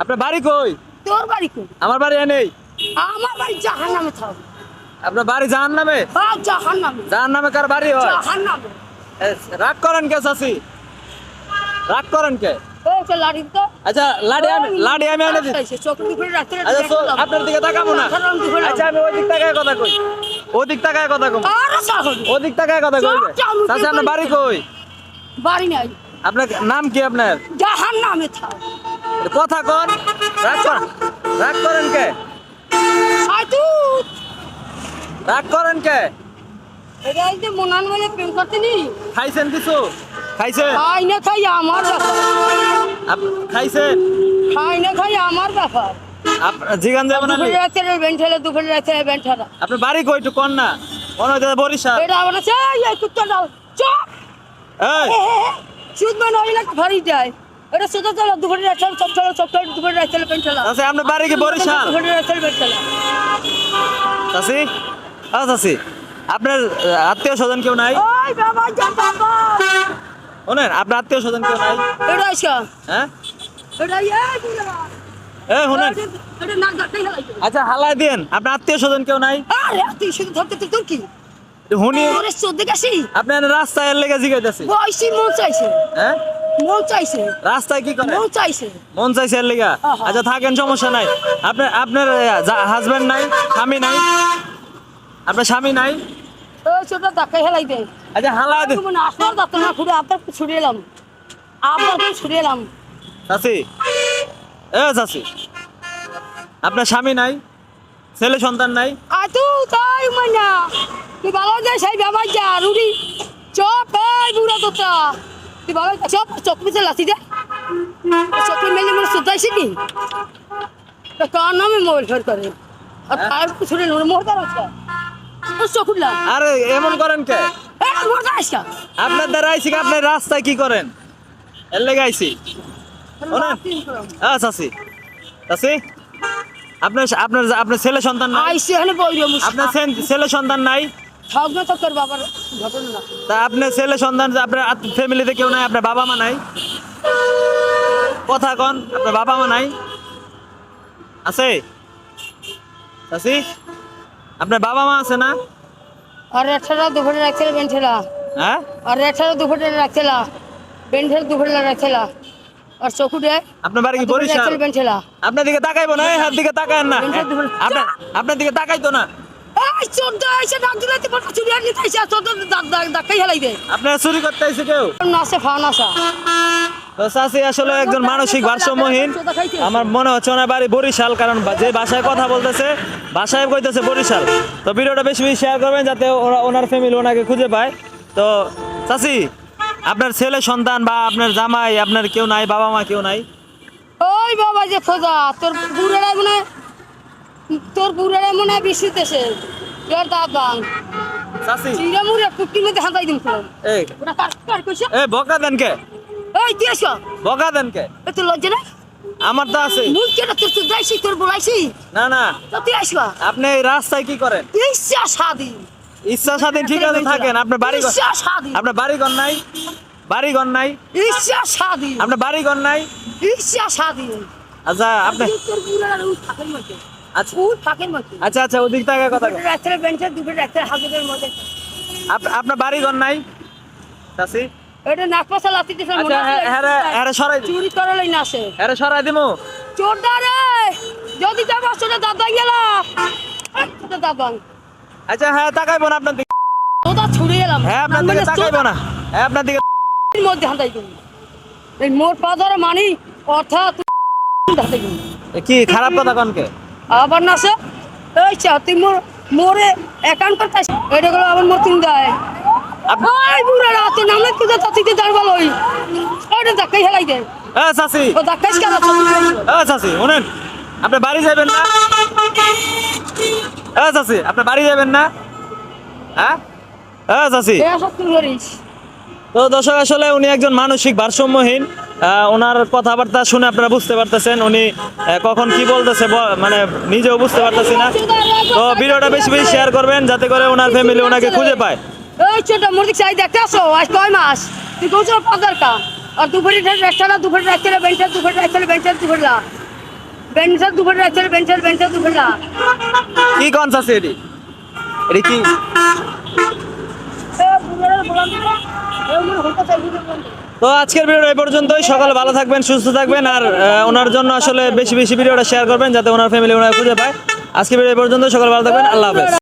আপনার বাড়ি কই? তোর বাড়ি কই? আমার বাড়ি এনেই। আমার বাড়ি জাহান নামে থাক। আপনার বাড়ি জাহান নামে হ্যাঁ জাহান নামে জাহান নামে কার বাড়ি হয়? জাহান নামে এ, রাগ করেন কে চাচি? রাগ করেন কে? আচ্ছা লাডি আমি লাডি আমি এনে দিই। আচ্ছা আচ্ছা আপনার দিকে তাকাবো না। আচ্ছা আমি ওই দিক তাকায় কথা কই। ওই দিক তাকায় কথা কই আর সাহস ওই দিক তাকায় কথা কই চাচা আপনার বাড়ি কই? বাড়ি নাই। আপনার নাম কি আপনার? জাহান নামে থাক। কথা কন। রাগ করেন রাগ করেন কে? রাগ করেন কে? এটা এই যে মনান বলে প্রেম করতে নি খাইছেন কিছু? খাইছেন? খাই না খাই আমার ব্যাপার খাইছেন? খাই না খাই আমার ব্যাপার জিগান যাবেন আলী রাত্রে বেন্ঠেলে দুপুরে রাত্রে বেন্ঠেলা আপনার বাড়ি কই একটু কন না। মনে হইতে বরিশাল। এটা আবার আছে এই চপ। মানে ওই ভারী যায় এটা সুদা চলো রাত্রে চপ চলো চপ চলো দুপুরে রাত্রে বেন্ঠেলা চাচি আপনার বাড়ি কি বরিশাল। চাচি? আ চাচি আপনার আত্মীয় স্বজন কেউ নাই? ওই বাবা যা বাবা। শোনেন আপনার আত্মীয় স্বজন কেউ নাই? এটা আইসা। হ্যাঁ? এটা এই বুড়া আচ্ছা হালাই দিন আপনার আত্মীয় স্বজন কেউ নাই? আরে তুই শুধু ধরতে তোর কি? হুনি ওরে চোদ্দে গেছি? রাস্তায় লেগে জিগাইতেছি। বয়সি মন চাইছে। হ্যাঁ? মন চাইছে। রাস্তায় কি করে? মন চাইছে। মন চাইছে এর লেগা? আচ্ছা থাকেন সমস্যা নাই। আপনার আপনার হাজবেন্ড নাই স্বামী নাই? আপনার স্বামী নাই? ওই ছোট ডাক্তাই হেলাই দে আচ্ছা হালা দিন আসবার দাঁত না ঘুরে আপনার ছুড়ে এলাম। আপনার ছুড়ে এলাম। চাচি। এ চাচি। আপনার স্বামী নাই? ছেলে সন্তান নাই? আর তুই তাই ভালো যা সেই ব্যাপার যা রুড়ি চপ এই বুড়া তোতা। চপ চোখ পিছে দে। চোখে মেলে মনে কি? কার নামে মোবাইল ফের করে? আর তার মোহতার আছে? চকুলা আরে এমন করেন কে? আপনার দ্বারা আইসি। কি? আপনি রাস্তায় কি করেন? এর লেগে আইসি। ওনা। আ চাচি। চাচি? আপনার আপনার আপনার ছেলে সন্তান নাই? আপনার ছেলে সন্তান নাই? না তো তোর বাবার ঘটনা। না তা আপনার ছেলে সন্তান যে আপনার ফ্যামিলিতে কেউ নাই আপনার বাবা মা নাই? কথা কন আপনার বাবা মা নাই? আছে? চাচি আপনার বাবা মা আছে না? আর দুপুরে রাখছিল হ্যাঁ? আর একটা দুপুরে রাখছিল বেঞ্চেল দুপুরে রাখছিল। আর চকুটে আপনার বাড়ি কি বরিশাল? রাখছিল বেঞ্চেলা আপনার দিকে তাকাইবো না এই হাত দিকে না। আপনার আপনার দিকে তাকাইতো না। এই চোদ্দ এসে ডাক দিলে তো চুরি আর নিতে এসে চোদ্দ ডাক ডাক ডাকাই হেলাইবে আপনার চুরি করতে কেউ? নাচে ফান আসা তো আসলে একজন মানসিক ভারসাম্যহীন। আমার মনে হচ্ছে ওনার বাড়ি বরিশাল কারণ যে ভাষায় কথা বলতেছে ভাষায় কইতেছে বরিশাল। তো ভিডিওটা বেশি বেশি শেয়ার করবেন যাতে ওরা ওনার ফ্যামিলি ওনাকে খুঁজে পায়। তো চাচি আপনার ছেলে সন্তান বা আপনার জামাই আপনার কেউ নাই বাবা মা কেউ নাই? ওই বাবা যে খোঁজা তোর তোর বুড়ারা মনে হয় বিশুত এসে তোর দাঁত বাং। চাচি। চিড়ে মুড়ে কুটির মধ্যে হাতাই দিম তোর এই। ওটা কার কার কইছে? এ বকা দেন কে? এই তুই এসো বকা দেন কে? এ তোর লজ্জা না আমার তো আছে। মুখ কেটে তোর তুই যাইছি তোর বলাইছি? না না। তো তুই আসবা আপনি এই রাস্তায় কি করেন? ইচ্ছা স্বাধীন। ইচ্ছা স্বাধীন ঠিক আছে থাকেন। আপনার বাড়ি ইচ্ছা স্বাধীন। আপনার বাড়ি ঘর নাই? বাড়ি ঘর নাই? ইচ্ছা স্বাধীন। আপনার বাড়ি ঘর নাই? ইচ্ছা স্বাধীন। আচ্ছা আপনি আচ্ছা। আচ্ছা আচ্ছা ওদিক থেকে কথা। বেঞ্চে মধ্যে। আপনার বাড়ি ঘর নাই? এটা লাতি দিছে আচ্ছা হ্যাঁ হ্যাঁ হ্যাঁ সরাই চুরি না হ্যাঁ সরাই দিমু। যদি যাব গেলা। আচ্ছা হ্যাঁ তাকাইবো না আপনার দিকে। তোদা ছুড়ে এলাম হ্যাঁ আপনার দিকে তাকাইবো না। হ্যাঁ আপনার দিকে এর মধ্যে দিবি। এই মোর পা ধরে মানি অর্থাৎ কি খারাপ কথা কনকে আবার না সে এই চা তুই মোর মোরে একাউন্ট করতে এটা গুলো আবার মোর তুমি দেয়। ওই বুড়া রাত নামে তুই তাতিতে দাঁড় ওইটা ধাক্কাই হেলাই দে। এ চাচি। ও ধাক্কাইস কেন এ চাচি শুনেন আপনি বাড়ি যাবেন না? এ চাচি আপনি বাড়ি যাবেন না? হ্যাঁ এ চাচি। তো দর্শক আসলে উনি একজন মানসিক ভারসাম্যহীন। ওনার কথাবার্তা শুনে আপনারা বুঝতে পারতেছেন। উনি কখন কি বলতেছে মানে নিজেও বুঝতে পারতেছি না। তো ভিডিওটা বেশি বেশি শেয়ার করবেন যাতে করে ওনার ফ্যামিলি ওনাকে খুঁজে পায়। এই ছোট মুরগি চাই দেখতে আসো আজ কয় মাস? তুই কোথাও পাদার কা আর দুপুরে একটা দুপুরে রাখতে বেঞ্চে দুপুরে রাখতে বেঞ্চে দুপুরে বেঞ্চের দুপুরে আছে বেঞ্চের বেঞ্চের দুপুরে কি কনস আছে এটি? এটি কি? তো আজকের ভিডিওটা এই পর্যন্তই। সকাল ভালো থাকবেন, সুস্থ থাকবেন আর ওনার জন্য আসলে বেশি বেশি ভিডিওটা শেয়ার করবেন যাতে ওনার ফ্যামিলি ওনার খুঁজে পায়। আজকের ভিডিও এই পর্যন্ত সকালে ভালো থাকবেন। আল্লাহ হাফেজ।